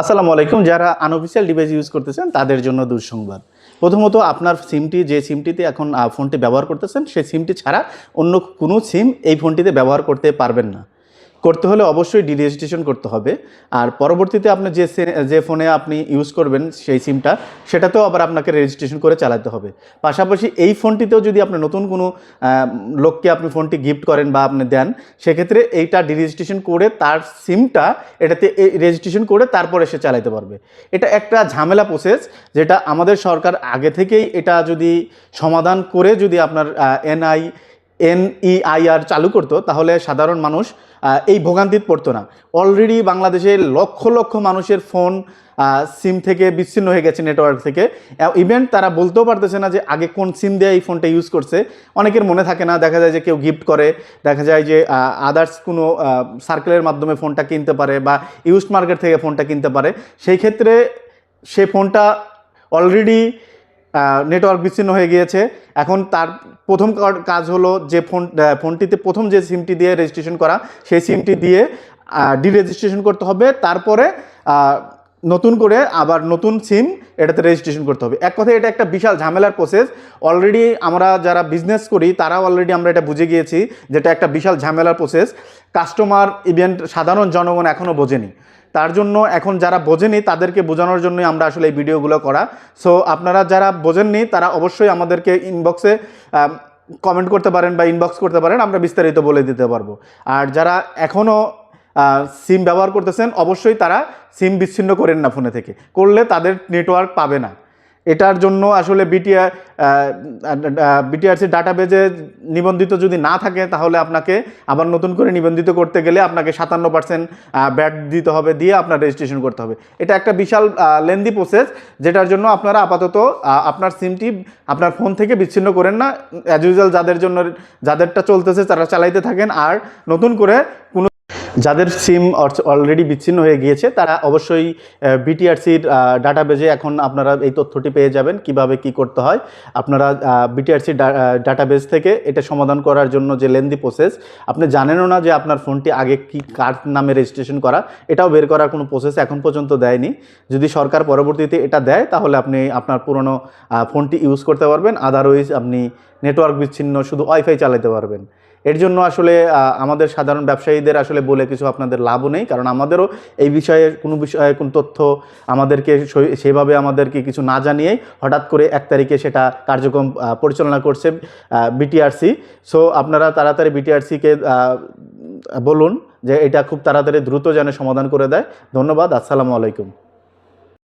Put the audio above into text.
আসসালামু আলাইকুম। যারা আনঅফিসিয়াল ডিভাইস ইউজ করতেছেন, তাদের জন্য দুঃসংবাদ। প্রথমত, আপনার সিমটি যে সিমটিতে এখন ফোনটি ব্যবহার করতেছেন, সেই সিমটি ছাড়া অন্য কোনো সিম এই ফোনটিতে ব্যবহার করতে পারবেন না। করতে হলে অবশ্যই ডিরেজিস্ট্রেশন করতে হবে। আর পরবর্তীতে আপনি যে যে ফোনে আপনি ইউজ করবেন সেই সিমটা সেটাতেও আবার আপনাকে রেজিস্ট্রেশন করে চালাতে হবে। পাশাপাশি এই ফোনটিতেও যদি আপনি নতুন কোনো লোককে আপনি ফোনটি গিফট করেন বা আপনি দেন, সেক্ষেত্রে এইটা ডিরেজিস্ট্রেশন করে তার সিমটা এটাতে রেজিস্ট্রেশন করে তারপরে সে চালাতে পারবে। এটা একটা ঝামেলা প্রসেস যেটা আমাদের সরকার আগে থেকেই এটা যদি সমাধান করে যদি আপনার এনআই এনইআইআর চালু করতো, তাহলে সাধারণ মানুষ এই ভোগান্তিত পড়তো না। অলরেডি বাংলাদেশে লক্ষ লক্ষ মানুষের ফোন সিম থেকে বিচ্ছিন্ন হয়ে গেছে নেটওয়ার্ক থেকে। ইভেন তারা বলতেও পারতেছে না যে আগে কোন সিম দিয়ে এই ফোনটা ইউজ করছে। অনেকের মনে থাকে না, দেখা যায় যে কেউ গিফট করে, দেখা যায় যে আদার্স কোনো সার্কেলের মাধ্যমে ফোনটা কিনতে পারে বা ইউজ মার্কেট থেকে ফোনটা কিনতে পারে। সেই ক্ষেত্রে সে ফোনটা অলরেডি নেটওয়ার্ক বিচ্ছিন্ন হয়ে গিয়েছে। এখন তার প্রথম কাজ হলো যে ফোন ফোনটিতে প্রথম যে সিমটি দিয়ে রেজিস্ট্রেশন করা, সেই সিমটি দিয়ে ডিরেজিস্ট্রেশন করতে হবে। তারপরে নতুন করে আবার নতুন সিম এটাতে রেজিস্ট্রেশন করতে হবে। এক কথায় এটা একটা বিশাল ঝামেলার প্রসেস অলরেডি আমরা যারা বিজনেস করি তারা অলরেডি আমরা এটা বুঝে গিয়েছি যেটা একটা বিশাল ঝামেলার প্রসেস কাস্টমার ইভেন্ট সাধারণ জনগণ এখনও বোঝেনি। তার জন্য এখন যারা বোঝেনি, তাদেরকে বোঝানোর জন্যই আমরা আসলে এই ভিডিওগুলো করা। সো আপনারা যারা বোঝেননি, তারা অবশ্যই আমাদেরকে ইনবক্সে কমেন্ট করতে পারেন বা ইনবক্স করতে পারেন, আমরা বিস্তারিত বলে দিতে পারব। আর যারা এখনও সিম ব্যবহার করতেছেন, অবশ্যই তারা সিম বিচ্ছিন্ন করেন না ফোনে থেকে। করলে তাদের নেটওয়ার্ক পাবে না। এটার জন্য আসলে বিটিআর বিটিআরসি ডাটাবেজে নিবন্ধিত যদি না থাকে, তাহলে আপনাকে আবার নতুন করে নিবন্ধিত করতে গেলে আপনাকে সাতান্ন পার্সেন্ট ব্যাট দিতে হবে, দিয়ে আপনার রেজিস্ট্রেশন করতে হবে। এটা একটা বিশাল লেন্দি প্রসেস যেটার জন্য আপনারা আপাতত আপনার সিমটি আপনার ফোন থেকে বিচ্ছিন্ন করেন না। অ্যাজ ইউজুয়াল যাদের জন্য, যাদেরটা চলতেছে, তারা চালাইতে থাকেন। আর নতুন করে কোনো যাদের সিম অলরেডি বিচ্ছিন্ন হয়ে গিয়েছে, তারা অবশ্যই বিটিআরসির ডাটাবেজে এখন আপনারা এই তথ্যটি পেয়ে যাবেন, কীভাবে কি করতে হয়। আপনারা বিটিআরসি ডাটাবেজ থেকে এটা সমাধান করার জন্য যে লেন্দি প্রসেস আপনি জানেনও না যে আপনার ফোনটি আগে কি, কার নামে রেজিস্ট্রেশন করা, এটাও বের করার কোনো প্রসেস এখন পর্যন্ত দেয়নি। যদি সরকার পরবর্তীতে এটা দেয়, তাহলে আপনি আপনার পুরনো ফোনটি ইউজ করতে পারবেন আদারওয়াইজ আপনি নেটওয়ার্ক বিচ্ছিন্ন, শুধু ওয়াইফাই চালাতে পারবেন। এর জন্য আসলে আমাদের সাধারণ ব্যবসায়ীদের আসলে বলে কিছু আপনাদের লাভও নেই, কারণ আমাদেরও এই বিষয়ে কোনো বিষয়ে কোনো তথ্য আমাদেরকে সেভাবে আমাদেরকে কিছু না জানিয়েই হঠাৎ করে এক তারিখে সেটা কার্যক্রম পরিচালনা করছে বিটিআরসি সো আপনারা তাড়াতাড়ি বিটিআরসিকে বলুন যে এটা খুব তাড়াতাড়ি দ্রুত যেন সমাধান করে দেয়। ধন্যবাদ, আসসালামু আলাইকুম।